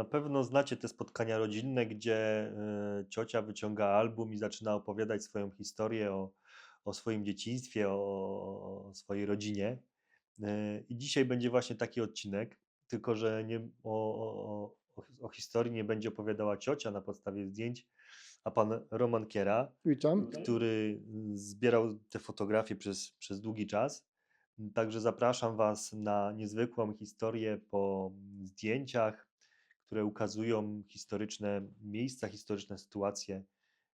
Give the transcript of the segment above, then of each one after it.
Na pewno znacie te spotkania rodzinne, gdzie e, ciocia wyciąga album i zaczyna opowiadać swoją historię o, o swoim dzieciństwie, o, o swojej rodzinie. E, I dzisiaj będzie właśnie taki odcinek, tylko że nie, o, o, o, historii nie będzie opowiadała ciocia na podstawie zdjęć, a pan Roman Kiera, Witam. który zbierał te fotografie przez, przez długi czas. Także zapraszam Was na niezwykłą historię po zdjęciach, które ukazują historyczne miejsca, historyczne sytuacje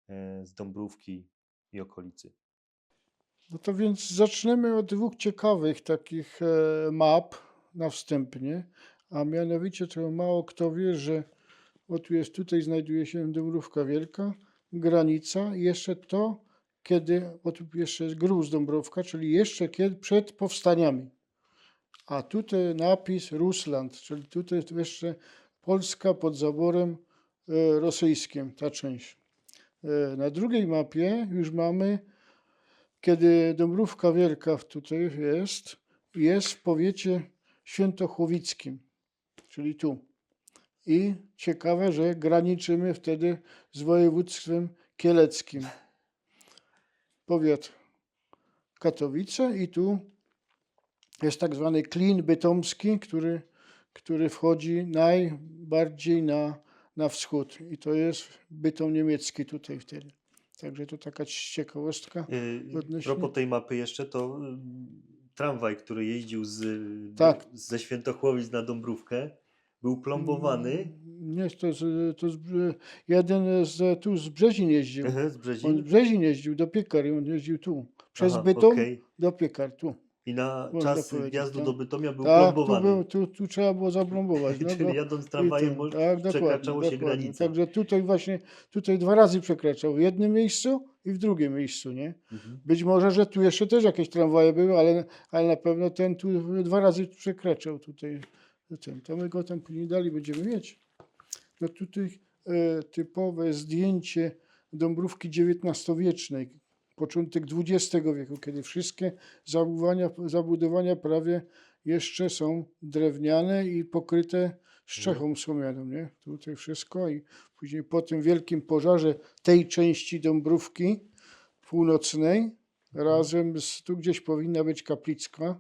e, z Dąbrówki i okolicy. No to więc zaczniemy od dwóch ciekawych takich e, map na wstępnie, a mianowicie to mało kto wie, że o tu jest, tutaj znajduje się Dąbrówka Wielka, granica i jeszcze to, kiedy, bo tu jeszcze jest gruz Dąbrowka, czyli jeszcze kiedy, przed powstaniami. A tutaj napis Rusland, czyli tutaj jeszcze Polska pod zaborem e, rosyjskim, ta część. E, Na drugiej mapie już mamy kiedy Dąbrówka Wielka tutaj jest, jest w powiecie świętochłowickim, czyli tu. I ciekawe, że graniczymy wtedy z województwem kieleckim. Powiat Katowice i tu jest tak zwany klin bytomski, który, który wchodzi najbardziej na, na wschód. I to jest bytom niemiecki tutaj wtedy. Także to taka ciekawostka. Yy, Odnośnie- Propos tej mapy jeszcze, to y, tramwaj, który jeździł z, Tak. ze Świętochłowic na Dąbrówkę, był plombowany Nie, to, z, to z, jeden z, tu z Brzezin jeździł. z On z Brzezin. Brzezin jeździł do Piekar i on jeździł tu. Przez Aha, Bytom okej. do Piekar, tu. I na Można czas powiedzieć, wjazdu tak. do Bytomia był Tak, tu, plombowany. był, tu, tu trzeba było zaplombować. No, Czyli jadąc i tramwajem mo- tak, przekraczało się dokładnie. granicę. Także tutaj właśnie, tutaj dwa razy przekraczał. W jednym miejscu i w drugim miejscu, nie? Mhm. Być może, że tu jeszcze też jakieś tramwaje były, ale, ale na pewno ten tu dwa razy przekraczał tutaj. Ten. To my go tam później dalej będziemy mieć. No tutaj e, typowe zdjęcie Dąbrówki XIX-wiecznej, początek XX wieku, kiedy wszystkie zabudowania, prawie jeszcze są drewniane i pokryte strzechą słomianą, nie? Tutaj wszystko i później po tym wielkim pożarze tej części Dąbrówki północnej, razem z, tu gdzieś powinna być kaplicka,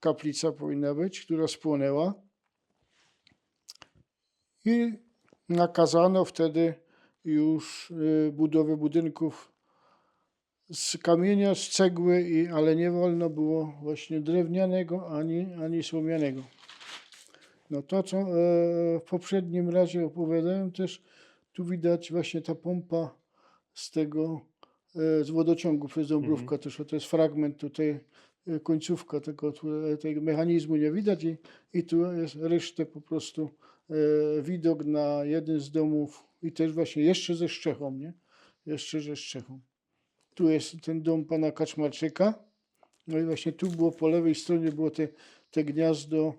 kaplica powinna być, która spłonęła. I nakazano wtedy już y, budowę budynków z kamienia, z cegły, i, ale nie wolno było właśnie drewnianego ani, ani słomianego. No to, co e, w poprzednim razie opowiadałem też, tu widać właśnie ta pompa z tego, e, z wodociągu przez Dąbrówkę, też to jest fragment tutaj, e, końcówka tego, e, tego mechanizmu nie widać i, i tu jest resztę po prostu e, widok na jeden z domów i też właśnie jeszcze ze strzechą, nie? Jeszcze ze strzechą. Tu jest ten dom pana Kaczmarczyka. No i właśnie tu było po lewej stronie było te, te gniazdo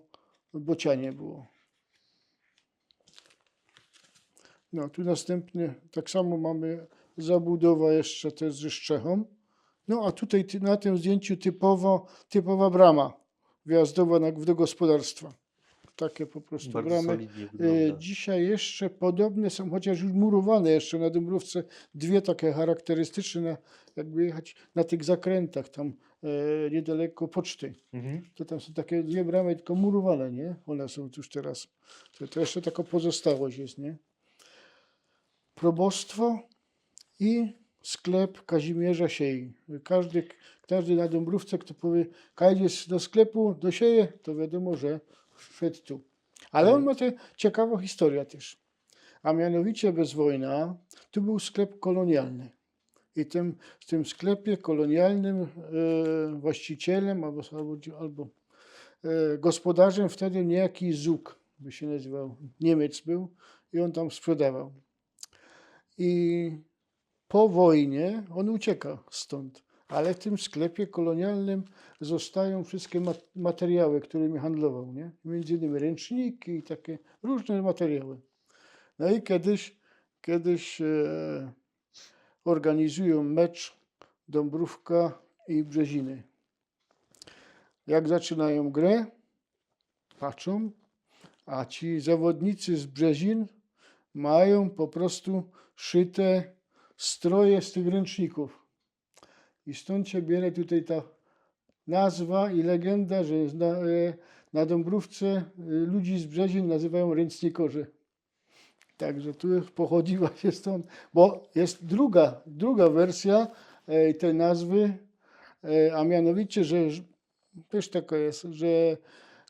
bocianie było. No tu następnie tak samo mamy zabudowa jeszcze też ze strzechą. No a tutaj na tym zdjęciu typowo, typowa brama wjazdowa do gospodarstwa. Takie po prostu Bardzo bramy. E. Dzisiaj jeszcze podobne są, chociaż już murowane jeszcze na Dąbrówce, dwie takie charakterystyczne, na, jakby jechać na tych zakrętach tam e, niedaleko poczty. Mhm. To tam są takie dwie bramy, tylko murowane, nie? One są już teraz. To, to jeszcze taka pozostałość jest, nie? Probostwo i sklep Kazimierza Siei. Każdy, każdy na Dąbrówce, kto powie, kajdziesz do sklepu, do Sieje, to wiadomo, że Ale on ma tę ciekawą historię też. A mianowicie bez wojna, tu był sklep kolonialny. I tym, w tym sklepie kolonialnym e, właścicielem albo, albo, albo e, gospodarzem wtedy niejaki Zuk, by się nazywał. Niemiec był i on tam sprzedawał. I po wojnie on ucieka stąd. Ale w tym sklepie kolonialnym zostają wszystkie ma- materiały, którymi handlował. Nie? Między innymi ręczniki i takie różne materiały. No i kiedyś, kiedyś e, organizują mecz Dąbrówka i Brzeziny. Jak zaczynają grę, patrzą, a ci zawodnicy z Brzezin mają po prostu szyte stroje z tych ręczników. I stąd się bierze tutaj ta nazwa i legenda, że na, e, na Dąbrówce e, ludzi z Brzezin nazywają ręcznikorze. Także tu pochodziła się stąd, bo jest druga, druga wersja e, tej nazwy, a mianowicie, że też taka jest, że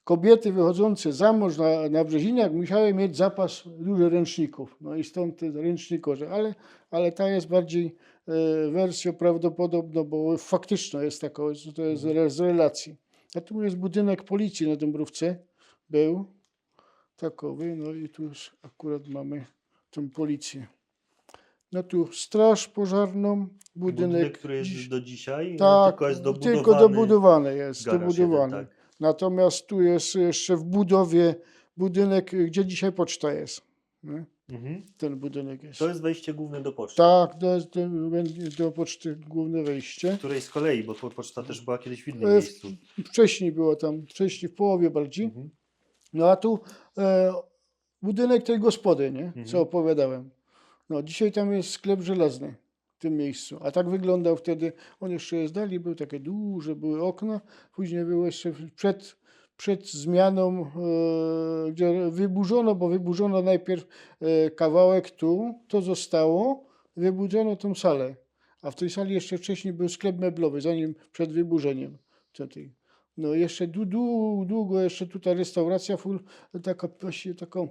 kobiety wychodzące za mąż na, na musiały mieć zapas dużo ręczników. No i stąd te ręcznikorze, ale, ale ta jest bardziej wersją prawdopodobną, bo faktyczna jest taka, to jest re- z relacji. A tu jest budynek policji na Dąbrówce, był takowy, no i tu już akurat mamy tą policję. No tu straż pożarną, budynek, Budynek, który jest do dzisiaj, tak, tylko jest dobudowany. tylko dobudowane jest, dobudowany. jeden, tak. Natomiast tu jest jeszcze w budowie budynek, gdzie dzisiaj poczta jest. nie? Mhm. Ten budynek jest. To jest wejście główne do poczty. Tak, to jest do, do poczty główne wejście. Której z kolei, bo po- poczta też była kiedyś w innym E, miejscu. Wcześniej było tam, wcześniej w połowie bardziej. Mhm. No a tu e, budynek tej gospody, nie? Mhm. co opowiadałem. No dzisiaj tam jest sklep żelazny w tym miejscu. A tak wyglądał wtedy, on jeszcze jest dali, były takie duże, były okna. Później było jeszcze przed, przed zmianą, e, gdzie wyburzono, bo wyburzono najpierw e, kawałek tu, to zostało, wyburzono tą salę. A w tej sali jeszcze wcześniej był sklep meblowy, zanim przed wyburzeniem. No jeszcze dłu- dłu- długo jeszcze tutaj restauracja full, taka właściwie taką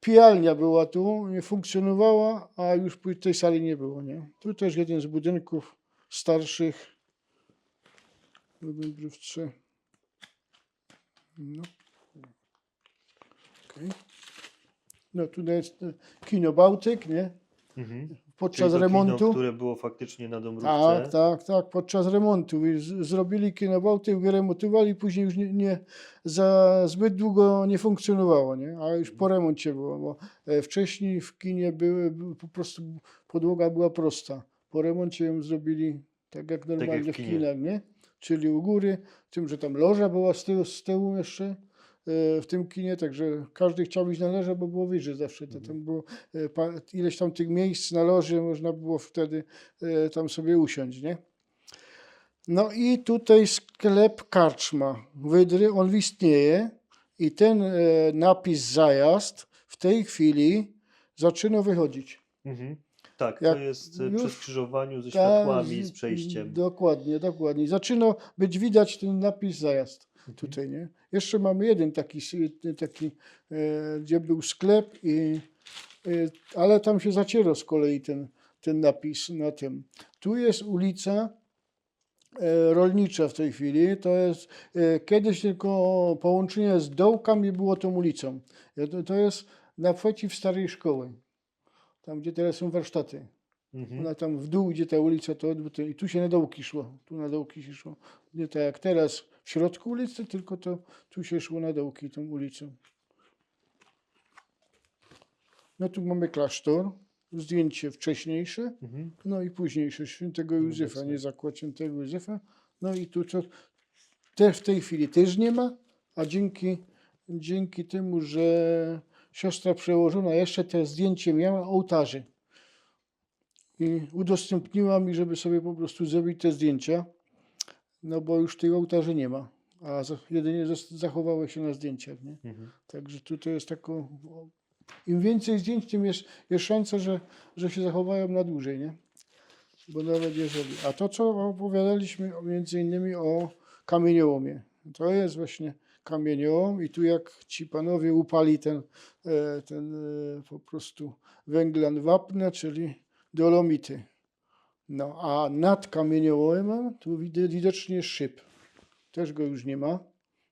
pijalnia była tu, nie funkcjonowała, a już tej sali nie było, nie? Tu też jeden z budynków starszych w Dąbrówce. No. Okej. No tutaj jest e, kino Bałtyk, nie? Mhm. Czyli Podczas to remontu. Kino, które było faktycznie na Dąbrówce. Tak, tak, tak, podczas remontu. Zrobili kinobałty, wyremontowali, później już nie, nie za zbyt długo nie funkcjonowało, nie? a już po remoncie było, bo e, wcześniej w kinie były, po prostu podłoga była prosta. Po remoncie ją zrobili tak jak normalnie w w kinie. kinach, nie? Czyli u góry, tym, że tam loża była z tyłu, z tyłu jeszcze e, w tym kinie, także każdy chciał iść na lożę, bo było wyżej zawsze. To tam było e, ileś tam tych miejsc na loży, można było wtedy e, tam sobie usiąść, nie? No i tutaj sklep Karczma Wydry, on istnieje i ten napis zajazd w tej chwili zaczyna wychodzić. Mhm. Tak, Jak to jest e, już- przy skrzyżowaniu ze światłami, z- przejściem. Dokładnie, dokładnie. Zaczyna być widać ten napis zajazd Mhm. tutaj, nie? Jeszcze mamy jeden taki, taki e, gdzie był sklep, i, e, ale tam się zaciera z kolei ten, ten napis na tym. Tu jest ulica rolnicza w tej chwili. To jest kiedyś tylko połączenie z dołkami było tą ulicą. To, to jest naprzeciw starej szkoły. Tam, gdzie teraz są warsztaty. Mhm. Ona tam w dół, gdzie ta ulica, to odbyte. I tu się na dołki szło. Tu na dołki się szło. Nie tak jak teraz w środku ulicy, tylko to tu się szło na dołki tą ulicą. No tu mamy klasztor. Zdjęcie wcześniejsze. Mhm. No i późniejsze świętego Józefa, Obecne. nie zakład świętego Józefa. No i tu co te w tej chwili też nie ma, a dzięki, dzięki temu, że siostra przełożona jeszcze te zdjęcie miała ołtarzy i udostępniła mi, żeby sobie po prostu zrobić te zdjęcia, no bo już tych ołtarzy nie ma, a jedynie zachowały się na zdjęciach, nie? Mhm. Także tutaj jest taką. Im więcej zdjęć, tym jest, jest szansa, że, że się zachowają na dłużej, nie? Bo nawet jeżeli. A to, co opowiadaliśmy między innymi o kamieniołomie. To jest właśnie kamieniołom i tu jak ci panowie upali ten, e, ten e, po prostu węglan wapna, czyli dolomity. No a nad kamieniołomem tu wid- widocznie szyb. Też go już nie ma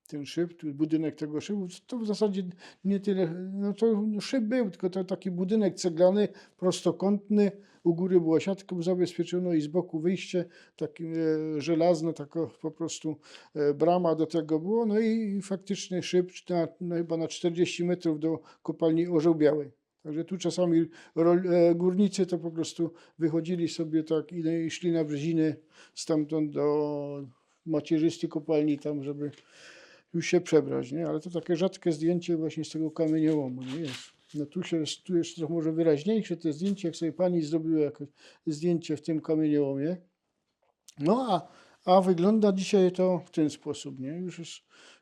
ten szyb, budynek tego szybu, to w zasadzie nie tyle, no to szyb był, tylko to taki budynek ceglany, prostokątny, u góry była siatką zabezpieczono i z boku wyjście, takie e, żelazne, taka po prostu e, brama do tego było, no i faktycznie szyb na, no chyba na 40 metrów do kopalni Orzeł Biały. Także tu czasami e, górnicy to po prostu wychodzili sobie tak i, i szli na brzeziny stamtąd do macierzysty kopalni tam, żeby już się przebrać, nie? Ale to takie rzadkie zdjęcie właśnie z tego kamieniołomu, nie jest. No tu się, tu jest trochę może wyraźniejsze te zdjęcie, jak sobie pani zrobiła jakieś zdjęcie w tym kamieniołomie. No a, a wygląda dzisiaj to w ten sposób, nie? Już, jest,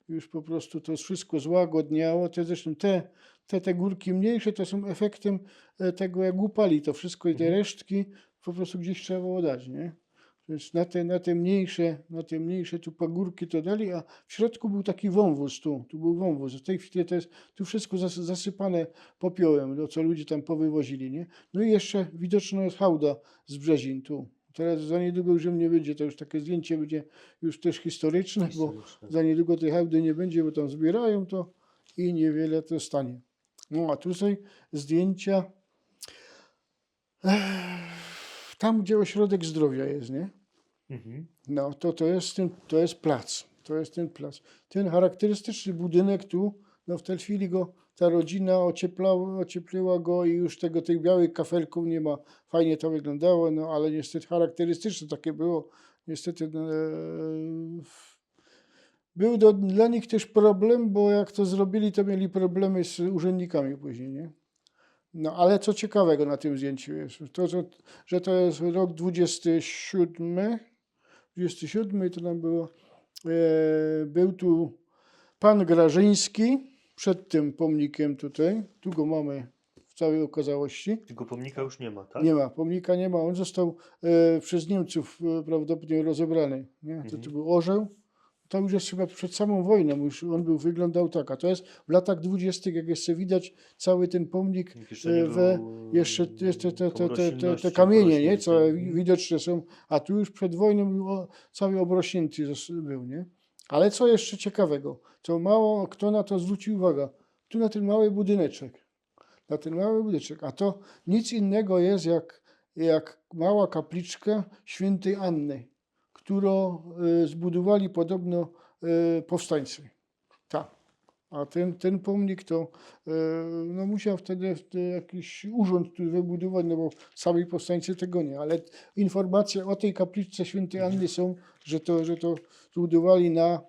już po prostu to wszystko złagodniało. Te zresztą te, te, te górki mniejsze to są efektem e, tego, jak upali to wszystko i te Mhm. resztki po prostu gdzieś trzeba było dać, nie? Więc na te, na te mniejsze, na te mniejsze tu pagórki to dali, a w środku był taki wąwóz tu, tu był wąwóz. W tej chwili to jest tu wszystko zas, zasypane popiołem, no, co ludzie tam powywozili, nie? No i jeszcze widoczna jest hałda z Brzezin tu. Teraz za niedługo już nie będzie, to już takie zdjęcie będzie już też historyczne, bo Historyczne. za niedługo tej hałdy nie będzie, bo tam zbierają to i niewiele to stanie. No a tutaj zdjęcia tam, gdzie ośrodek zdrowia jest, nie? Mhm. No, to, to, jest ten, to jest plac. To jest ten plac. Ten charakterystyczny budynek tu, no w tej chwili go ta rodzina ocieplała, ociepliła go i już tego tych białych kafelków nie ma. Fajnie to wyglądało, no ale niestety charakterystyczne takie było. Niestety no, e, był do, dla nich też problem, bo jak to zrobili, to mieli problemy z urzędnikami później, nie? No ale co ciekawego na tym zdjęciu jest, to, że, że to jest rok 27, 27 to nam było, e, był tu pan Grażyński przed tym pomnikiem tutaj, tu go mamy w całej okazałości. Tego pomnika już nie ma, tak? Nie ma, pomnika nie ma, on został e, przez Niemców e, prawdopodobnie rozebrany. Nie? To, to Mhm. był orzeł, to już jest chyba przed samą wojną, już on był, wyglądał tak, a to jest w latach dwudziestych, jak jeszcze widać cały ten pomnik, e, we, jeszcze jeszcze te, te, te, te, kamienie, nie, co widoczne są, a tu już przed wojną był cały obrośnięty był, nie? Ale co jeszcze ciekawego, co mało kto na to zwrócił uwagę, tu na ten mały budyneczek, na ten mały budyneczek, a to nic innego jest jak, jak mała kapliczka świętej Anny, którą e, zbudowali podobno e, powstańcy. Tak. A ten, ten pomnik to e, no musiał wtedy, jakiś urząd tu wybudować, no bo sami powstańcy tego nie, ale informacje o tej kapliczce świętej Anny są, że to, że to zbudowali na,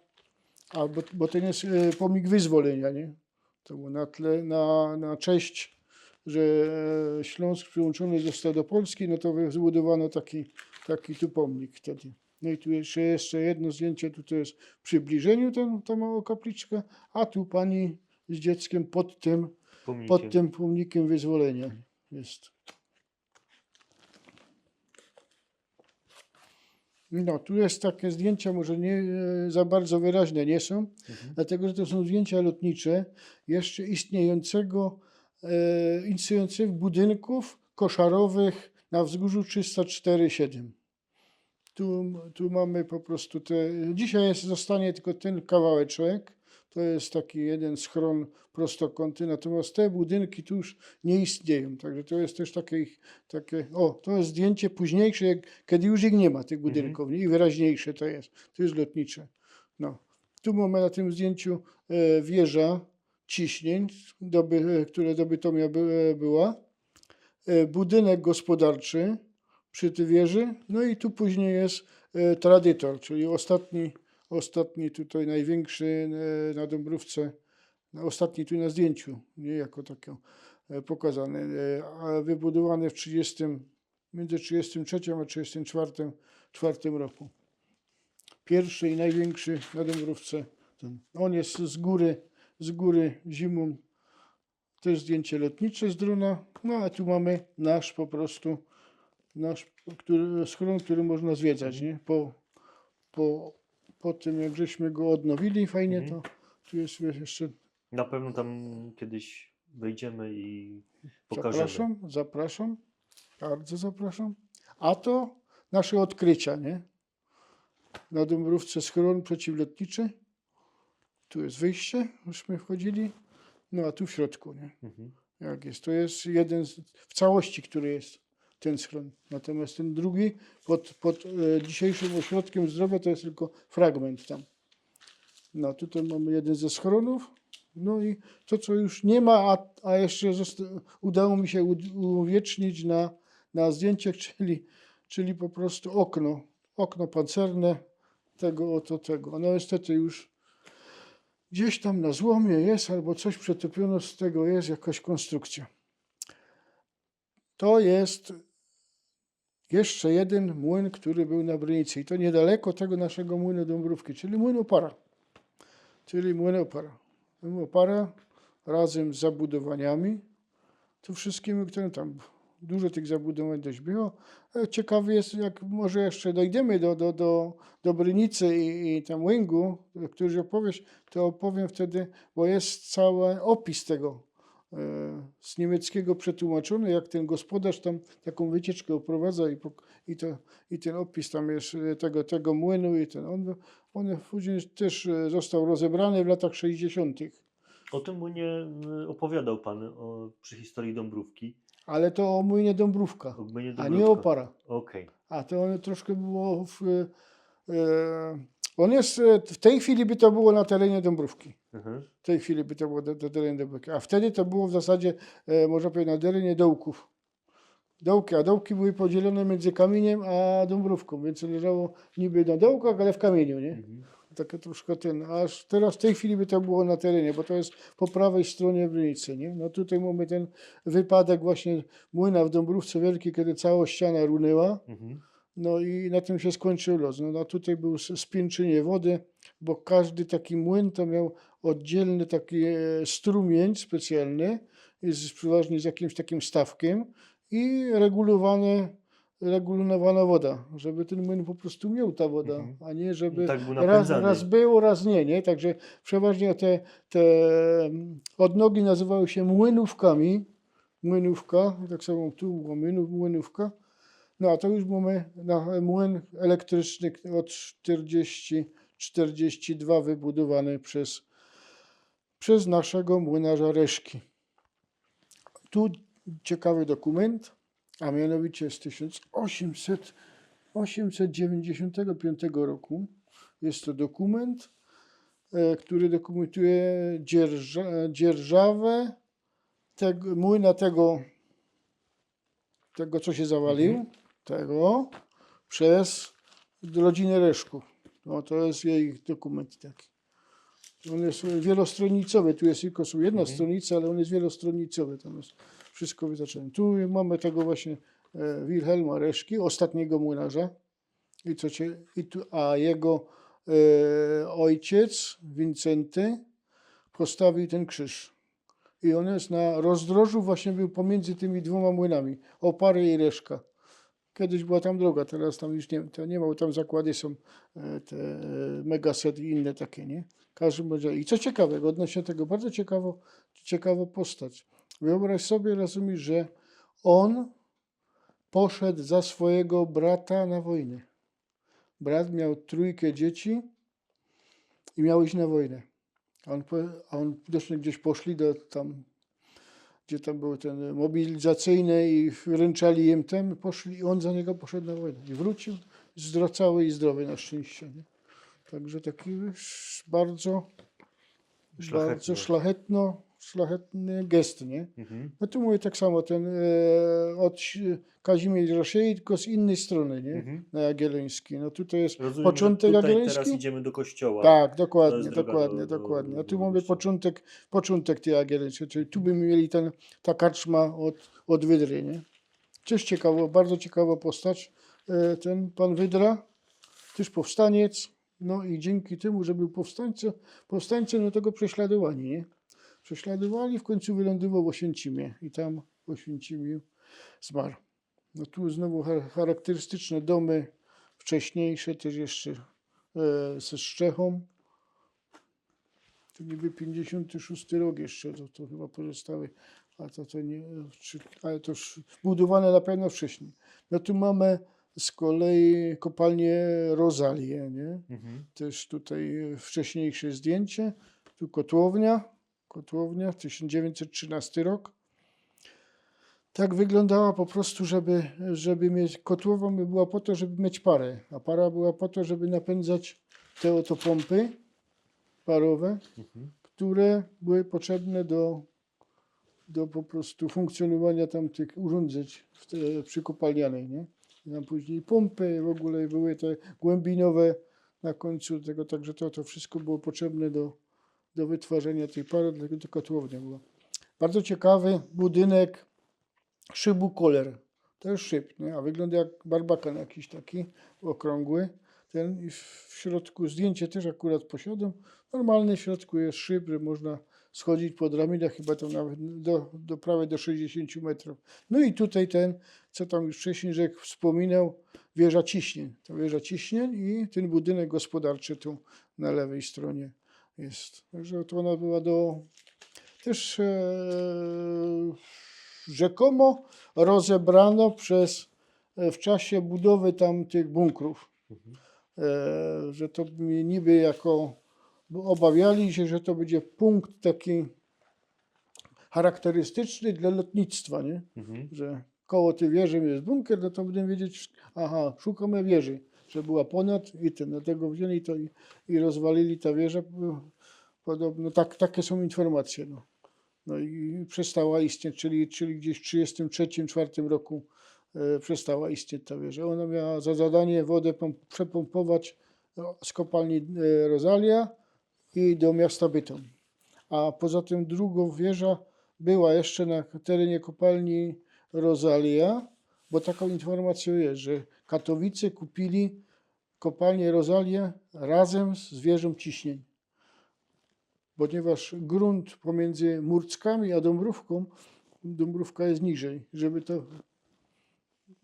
albo, bo ten jest pomnik wyzwolenia, nie? To było na tle, na, na cześć, że Śląsk przyłączony został do Polski, no to zbudowano taki, taki tu pomnik wtedy. No i tu jeszcze, jeszcze jedno zdjęcie, tu to jest w przybliżeniu ten, ta mała kapliczka, a tu pani z dzieckiem pod tym, Pomnikiem. pod tym pomnikiem wyzwolenia jest. No, tu jest takie zdjęcia, może nie e, za bardzo wyraźne nie są, Mhm. dlatego że to są zdjęcia lotnicze jeszcze istniejącego, e, istniejących budynków koszarowych na wzgórzu 304,7. Tu, tu mamy po prostu te. Dzisiaj jest, zostanie tylko ten kawałeczek. To jest taki jeden schron prostokątny, natomiast te budynki tu już nie istnieją. Także to jest też takie, ich- takie o, to jest zdjęcie późniejsze, jak, kiedy już ich nie ma, tych budynków, nie? i wyraźniejsze to jest. To jest lotnicze. No. Tu mamy na tym zdjęciu e, wieża ciśnień, doby, e, do Bytomia by, e, była, e, budynek gospodarczy przy tej wieży, no i tu później jest e, tradytor, czyli ostatni, ostatni tutaj największy e, na Dąbrówce, no, ostatni tu na zdjęciu, nie jako takie e, pokazany, wybudowany w 30, między 33 a 34 czwartym roku. Pierwszy i największy na Dąbrówce. On jest z góry, z góry zimą. To jest zdjęcie lotnicze z drona. No a tu mamy nasz po prostu, nasz który, schron, który można zwiedzać, nie? Po, po, po tym, jak żeśmy go odnowili fajnie, Mhm. to tu jest jeszcze Na pewno tam kiedyś wejdziemy i pokażemy. Zapraszam, zapraszam. Bardzo zapraszam. A to nasze odkrycia, nie? Na Dąbrówce schron przeciwlotniczy. Tu jest wyjście, żeśmy wchodzili. No a tu w środku, nie? Mhm. Jak jest. To jest jeden z, w całości, który jest ten schron. Natomiast ten drugi pod, pod e, dzisiejszym ośrodkiem zdrowia to jest tylko fragment tam. No tutaj mamy jeden ze schronów. No i to, co już nie ma, a, a jeszcze udało mi się uwiecznić na, na zdjęciach, czyli, czyli po prostu okno. Okno pancerne tego oto tego. No niestety już gdzieś tam na złomie jest, albo coś przetopione z tego jest, jakaś konstrukcja. To jest jeszcze jeden młyn, który był na Brynicy. I to niedaleko tego naszego młynu Dąbrówki, czyli młyn opara. Czyli młyn opara. Młyn opara razem z zabudowaniami, to wszystkimi, które tam, dużo tych zabudowań dość było. E, Ciekawy jest, jak może jeszcze dojdziemy do, do, do, do Brynicy i, i tam Łęgu, któryś opowieść, to opowiem wtedy, bo jest cały opis tego z niemieckiego przetłumaczony, jak ten gospodarz tam taką wycieczkę oprowadza i, pok- i, to, i ten opis tam jest e, tego, tego młynu i ten, on, on później też e, został rozebrany w latach 60. O tym młynie opowiadał Pan o, przy historii Dąbrówki. Ale to o młynie Dąbrówka, O a Dąbrówka. nie opara. Okej. A to on troszkę było w, e, on jest, e, w tej chwili by to było na terenie Dąbrówki. Mhm. W tej chwili by to było na, na terenie Dąbrówki. A wtedy to było w zasadzie, e, można powiedzieć, na terenie dołków. Dołki, a dołki były podzielone między kamieniem a Dąbrówką, więc leżało niby na dołkach, ale w kamieniu, nie? Mhm. Takie troszkę ten, aż teraz w tej chwili by to było na terenie, bo to jest po prawej stronie Brynicy, nie? No tutaj mamy ten wypadek właśnie młyna w Dąbrówce Wielkiej, kiedy cała ściana runęła, Mhm. No i na tym się skończył los. No, no tutaj był s- spiętrzenie wody, bo każdy taki młyn to miał oddzielny taki e, strumień specjalny, z, przeważnie z jakimś takim stawkiem i regulowane, regulowana woda, żeby ten młyn po prostu miał ta woda, Mhm. a nie żeby Tak był raz, raz było, raz nie, nie? Także przeważnie te, te odnogi nazywały się młynówkami, młynówka, tak samo tu młynów, młynówka, no a to już mamy na młyn elektryczny od 40, 42 wybudowany przez, przez naszego młynarza Reszki. Tu ciekawy dokument, a mianowicie z 1800, 895 roku. Jest to dokument, e, który dokumentuje dzierża, dzierżawę tego, młyna tego, tego, co się zawalił, Mhm. Tego, przez rodzinę Reszków. No, to jest jej dokument taki. On jest wielostronicowy, tu jest tylko są jedna Mhm. stronica, ale on jest wielostronicowy, tam jest wszystko wyznaczone. Tu mamy tego właśnie e, Wilhelma Reszki, ostatniego młynarza, i co cię, i tu, a jego e, ojciec, Wincenty, postawił ten krzyż. I on jest na rozdrożu, właśnie był pomiędzy tymi dwoma młynami, Opary i Reszka. Kiedyś była tam droga, teraz tam już nie, to nie ma, bo tam zakłady są e, te e, Megaset i inne takie, nie? W każdym razie. I co ciekawego, odnośnie tego, bardzo ciekawo, ciekawa postać. Wyobraź sobie, rozumiesz, że on poszedł za swojego brata na wojnę. Brat miał trójkę dzieci i miał iść na wojnę. A on, a on gdzieś poszli do tam, gdzie tam były ten mobilizacyjne i wręczali im tem, poszli i on za niego poszedł na wojnę. I wrócił zdro, cały i zdrowy na szczęście. Nie? Także taki bardzo, bardzo szlachetno, szlachetny gest, nie? Mhm. No tu mówię tak samo, ten e, od Kazimierza Siei, tylko z innej strony, nie? Mhm. Na Jagielloński. No tutaj jest Rozumiem, początek tutaj teraz Jagielloński. idziemy do kościoła. Tak, To dokładnie, jest droga dokładnie, do- do- dokładnie. A do tu mamy wyjścia. początek, początek tej Jagiellońskiej, czyli tu by mieli ten, ta karczma od, od Wydry, nie? Też ciekawo, bardzo ciekawa postać, e, ten pan Wydra, też powstaniec, no i dzięki temu, że był powstańcem, powstańcem, no to go prześladowali, nie? Prześladowali, w końcu wylądował w Oświęcimie i tam w Oświęcimiu zmarł. No tu znowu char- charakterystyczne domy wcześniejsze, też jeszcze e, ze strzechą. To niby 56 rok jeszcze, to, to chyba pozostały, a to, to nie, czy, ale to już budowane na pewno wcześniej. No tu mamy z kolei kopalnię Rozalię, nie? Mhm. Też tutaj wcześniejsze zdjęcie. Tu kotłownia, kotłownia, 1913 rok. Tak wyglądała po prostu, żeby, żeby mieć, kotłownia była po to, żeby mieć parę, a para była po to, żeby napędzać te oto pompy parowe, Mhm. które były potrzebne do, do po prostu funkcjonowania tamtych urządzeń w te, przy kopalnianej, nie? I tam później pompy w ogóle były te głębinowe na końcu tego, także to, to wszystko było potrzebne do, do wytwarzania tej pary, dlatego to kotłownia była. Bardzo ciekawy budynek szybu koler. To jest szyb, nie? a wygląda jak barbakan jakiś taki okrągły. Ten i w środku zdjęcie też akurat posiadam. Normalny w środku jest szyb, że można schodzić po draminach, chyba tam nawet do, do prawie do 60 metrów. No i tutaj ten, co tam już wcześniej Rzek wspominał, wieża ciśnień. To wieża ciśnień i ten budynek gospodarczy tu na lewej stronie jest. Także to ona była do też e, rzekomo rozebrano przez e, w czasie budowy tam tych bunkrów. Mhm. E, że to niby jako obawiali się, że to będzie punkt taki charakterystyczny dla lotnictwa, nie? Mhm. że koło tej wieży jest bunkier, no to będziemy wiedzieć, aha, szukamy wieży, że była ponad i ten, dlatego wzięli to i, i rozwalili ta wieża. Podobno tak, takie są informacje. No. no i przestała istnieć, czyli, czyli gdzieś w 1933-1934 roku e, przestała istnieć ta wieża. Ona miała za zadanie wodę pom- przepompować no, z kopalni e, Rosalia i do miasta Bytom. A poza tym drugą wieża była jeszcze na terenie kopalni Rosalia, bo taką informacją jest, że Katowice kupili kopalnię Rosalia razem z wieżą ciśnień. Ponieważ grunt pomiędzy Murckami a Dąbrówką, Dąbrówka jest niżej, żeby to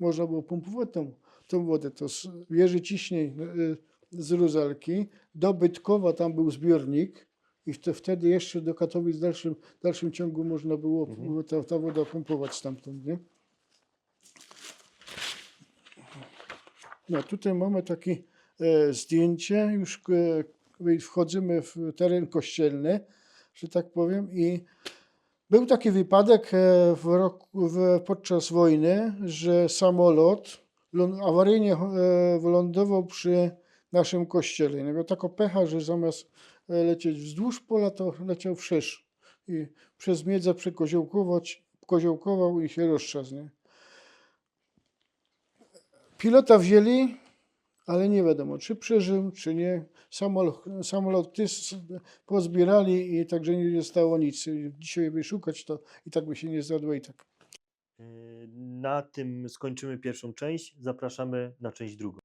można było pompować tą, tą wodę, to z wieży ciśnień y, z Rozalki do Bytkowa tam był zbiornik i wte- wtedy jeszcze do Katowic w dalszym, dalszym ciągu można było Mhm. ta, ta woda pompować stamtąd, nie? No tutaj mamy takie e, zdjęcie, już e, wchodzimy w teren kościelny, że tak powiem i był taki wypadek e, w roku, w, podczas wojny, że samolot lą- awaryjnie wylądował przy naszym kościele. I miał taką pecha, że zamiast lecieć wzdłuż pola, to leciał wszerz. I przez miedzę przekoziołkować, i się roztrzasł. Pilota wzięli, ale nie wiadomo, czy przeżył, czy nie. Samolot, pozbierali i także nie zostało nic. Dzisiaj by szukać, to i tak by się nie zjadło i tak. Y, Na tym skończymy pierwszą część. Zapraszamy na część drugą.